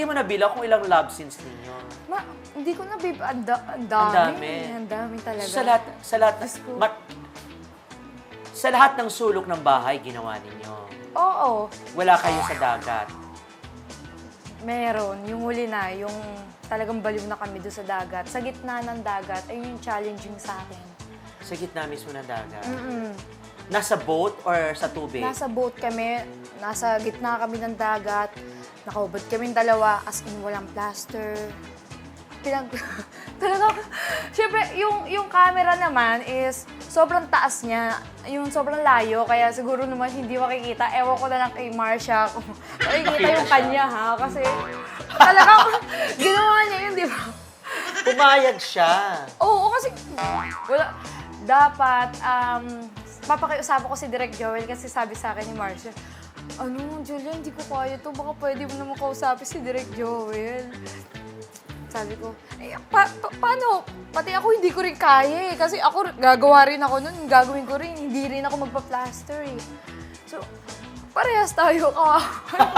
Hindi mo nabilang kung ilang love scenes ninyo. Ma, hindi ko na, babe. Ang da- ang Ang dami. dami. Ang dami talaga. Sa lahat, sa lahat, Diyos ko. sa lahat ng sulok ng bahay, ginawa ninyo. Oo. Wala kayo sa dagat. Meron. Yung huli na, yung talagang baliw na kami doon sa dagat. Sa gitna ng dagat, ayun yung challenging sa akin. Sa gitna mismo ng dagat. Mm-mm. Nasa boat or sa tubig? Nasa boat kami, nasa gitna kami ng dagat, nakaubad kami dalawa, as in walang plaster. Pinag... Talaga, syempre, yung, yung camera naman is sobrang taas niya, yung sobrang layo, kaya siguro naman hindi makikita. Ewan ko na lang kay Marcia kung makikita yung kanya ha, kasi talagang ginawa niya yun, di ba? Pumayag siya. Oo, kasi wala. Dapat, um, papakiusapan ko si Direk Joel kasi sabi sa akin ni Marcia, ano, Julia, hindi ko kaya to. Baka pwede mo naman kausapin si Direk Joel. Sabi ko, eh, pa- pa- paano? Pati ako hindi ko rin kaya eh. Kasi ako, gagawa rin ako nun. Gagawin ko rin. Hindi rin ako magpa-plaster eh. So, parehas tayo ka.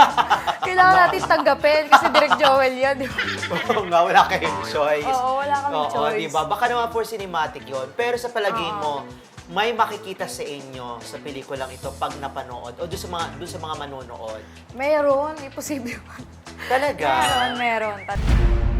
Kailangan natin tanggapin kasi Direk Joel yan, di ba? Oo nga, wala kayong choice. Oo, wala kaming Oo, choice. di ba? Baka naman for cinematic yon Pero sa palagay mo, may makikita sa inyo sa pelikulang ito pag napanood o doon sa mga doon sa mga manonood. Meron, imposible. Talaga? Meron, meron. Tat-